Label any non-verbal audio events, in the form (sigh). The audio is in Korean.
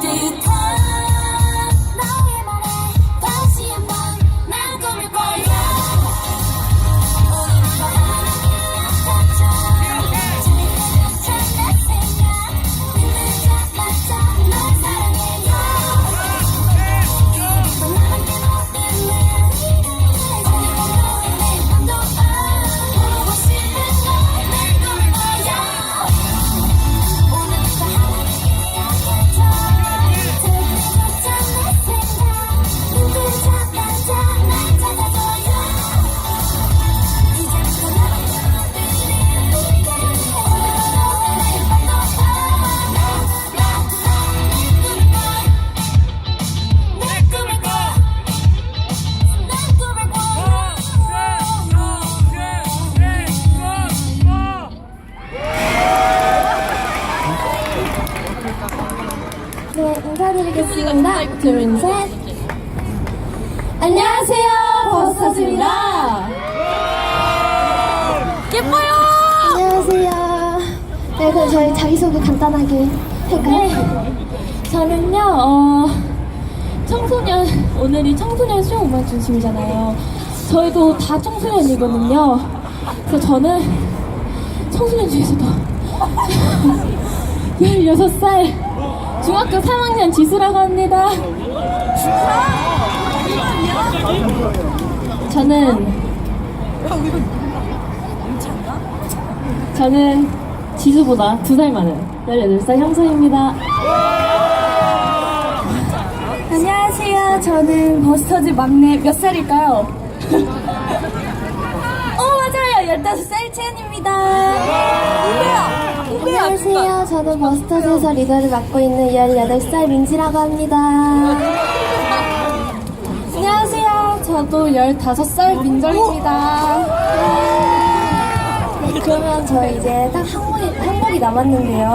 did 인사드리겠습니다. 둘, 셋. 안녕하세요, 버스터즈입니다. 예뻐요 안녕하세요. 네, 그럼 저희 자기소개 간단하게 할까요? 저는요, 어, 청소년, 오늘이 청소년 수영 음악 중심이잖아요. 저희도 다 청소년이거든요. 그래서 저는 청소년 중에서도 (laughs) 16살 중학교 3학년 지수라고 합니다. 저는 저는 지수보다 두 살 많은 18살 형수입니다. 안녕하세요. 저는 버스터즈 막내 몇 살일까요? (laughs) 15살 채연입니다. 안녕하세요. 저는 버스터즈에서 리더를 맡고 있는 18살 민지라고 합니다. 안녕하세요. 저도 15살 민정입니다. 네, 그러면 저희 이제 딱 한 곡이, 한 곡이 남았는데요.